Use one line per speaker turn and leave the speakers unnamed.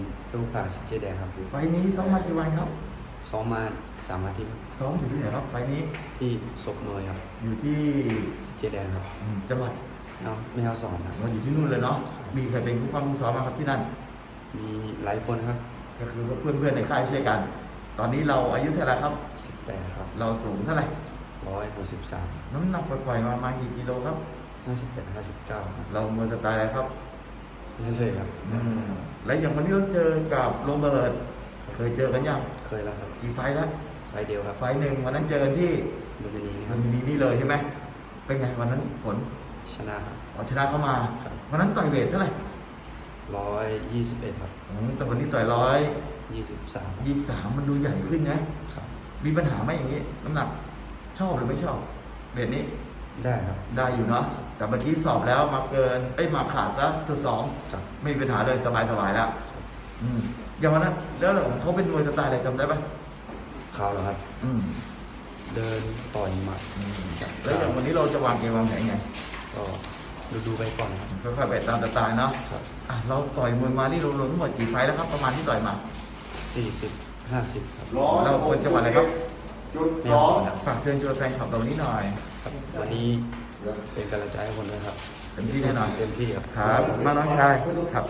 ผมลูกผาสิเจแดงครับ
ไฟล์นี้ซ้อมมากี่วันครับ
ซ้อมมาสามอาทิตย์
ซ้อมอยู่ที่ไหนครับไฟล์นี้
ที่ศพมวยครับ
อยู่ที่
สิเจแดงครับ
อืมจังหวัด
เอาไม่เอาสอนครับ
เราอยู่ที่นู่นเลยเนาะมีใครเป็นผู้ความผู้ซ้อมมางครับที่นั่น
มีหลายคนครับ
ก็คือเพื่อนเพื่อนๆในค่ายช่วยกัน ตอนนี้เราอายุเท่าไหร่ครับ
สิบแปดครับ
เราสูงเท่าไหร่
ร้อยหกสิบสาม
น้ำหนักปล่อยๆมาประมาณกี่กิโลครับ
ห้าสิบแปดห้าสิบเก้าครับ
เราเมื่อสไตล์อะไรครับ
เรื่อยๆครับ
อืมแล้วอย่างวันนี้เราเจอกับโรเบิร์ตเคยเจอกันยัง
เคยแล้วครับ
กี่ไฟล์แล้ว
ไฟล์เดียวครับ
ไฟล์หนึ่งวันนั้นเจอกันที่
ลูมินีค
มั
รับ
นมีนี่เลยใช่ไหมเป็นไงวันนั้นผล
ชนะครับ
อ๋อชนะเข้ามา
ครับ
วันนั้นต่อยเวทเท่าไหร่
ร้อยยี่สิบเอ็ดครับ
อืมแต่วันนี้ต่อยร้อย
ยี่สิบสาม
ยี่สามมันดูใหญ่ขึ้นนะ
ครับ
มีปัญหาไหมอย่างนี้ น้ำหนักชอบหรือไม่ชอบเวทนี้
ได้ครับ
ได้อยู่เนาะแต่เมื่อกี้สอบแล้วมาเกินเอ้ยมาขาดซะจุดสอง
ครับ
ไม่มีปัญหาเลยสบายสบายๆแล้วอืมอย่างวันนั้นแล้วเขาเป็นมวยสไตล์อะไรจำได้ปะ
เขาเหรอครับ
อืม
เดินต่อยหมัด
อืมแล้วอย่างวันนี้เราจะวางเกมวางแผนไง
ก็ดูดูๆไปก่อนครับ
ค่อยๆไปตามสไตล์เนาะ
ครับ
อะเราต่อยมวยมานี่รวมๆทั้งหมดกี่ไฟท์แล้วครับ ประมาณที่ต่อยมา
สี่สิบห้าสิบครับ
เราคนจังหวัดอะไรครับ
จุด
ไม่
ส
เอา
อ
ส
ง
อนครับ
ฝากเชิญชวนแฟนคลับเรานี้หน่อย
ครับวันนี้เป็นกำลังใจให้คนด้วยครับ
เต็มที่แน่นอน
เต็มที่ครับ
ครับขอบคุณมากน้องชายครับ